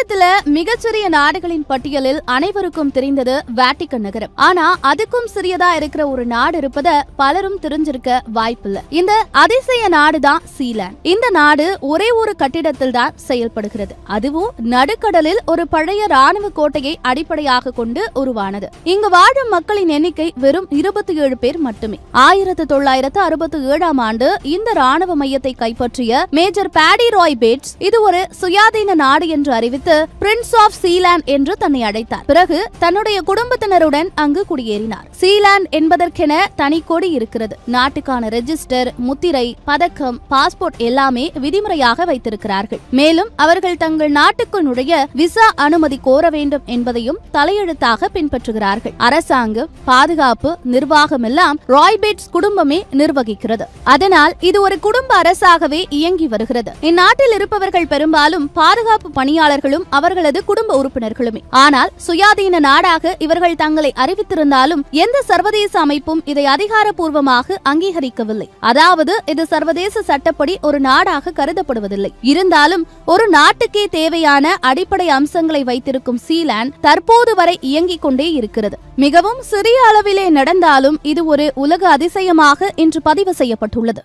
உலகத்துல மிகச்சிறிய நாடுகளின் பட்டியலில் அனைவருக்கும் தெரிந்தது வேட்டிக்கன் நகரம். ஆனா அதுக்கும் சிறியதா இருக்கிற ஒரு நாடு இருப்பத பலரும் தெரிஞ்சிருக்க வாய்ப்பில்லை. இந்த அதிசய நாடுதான் சீலாந்து. இந்த நாடு ஒரே ஒரு கட்டிடத்தில் தான் செயல்படுகிறது. அதுவும் நடுக்கடலில் ஒரு பழைய ராணுவ கோட்டையை அடிப்படையாக கொண்டு உருவானது. இங்கு வாழும் மக்களின் எண்ணிக்கை வெறும் இருபத்தி ஏழு பேர் மட்டுமே. ஆயிரத்தி தொள்ளாயிரத்து அறுபத்தி ஏழாம் ஆண்டு இந்த ராணுவ மையத்தை கைப்பற்றிய மேஜர் பேடி ராய் பேட்ஸ் இது ஒரு சுயாதீன நாடு என்று அறிவித்து பிரின்ஸ் ஆஃப் சீலாண்ட் என்று தன்னை அழைத்தார். பிறகு தன்னுடைய குடும்பத்தினருடன் அங்கு குடியேறினார். சீலாண்ட் என்பதற்கென தனி கொடி இருக்கிறது. நாட்டுக்கான ரெஜிஸ்டர் முத்திரை பதக்கம் பாஸ்போர்ட் எல்லாமே விதிமுறையாக வைத்திருக்கிறார்கள். மேலும் அவர்கள் தங்கள் நாட்டுக்கு நுழைய விசா அனுமதி கோர வேண்டும் என்பதையும் தலையெழுத்தாக பின்பற்றுகிறார்கள். அரசாங்கம் பாதுகாப்பு நிர்வாகம் எல்லாம் ராய்பேட்ஸ் குடும்பமே நிர்வகிக்கிறது. அதனால் இது ஒரு குடும்ப அரசாகவே இயங்கி வருகிறது. இந்நாட்டில் இருப்பவர்கள் பெரும்பாலும் பாதுகாப்பு பணியாளர்களும் அவர்களது குடும்ப உறுப்பினர்களுமே. ஆனால் சுயாதீன நாடாக இவர்கள் தங்களை அறிவித்திருந்தாலும் எந்த சர்வதேச அமைப்பும் இதை அதிகாரப்பூர்வமாக அங்கீகரிக்கவில்லை. அதாவது இது சர்வதேச சட்டப்படி ஒரு நாடாக கருதப்படுவதில்லை. இருந்தாலும் ஒரு நாட்டுக்கே தேவையான அடிப்படை அம்சங்களை வைத்திருக்கும் சீலான் தற்போது வரை இயங்கிக் கொண்டே இருக்கிறது. மிகவும் சிறிய அளவிலே நடந்தாலும் இது ஒரு உலக அதிசயமாக இன்று பதிவு செய்யப்பட்டுள்ளது.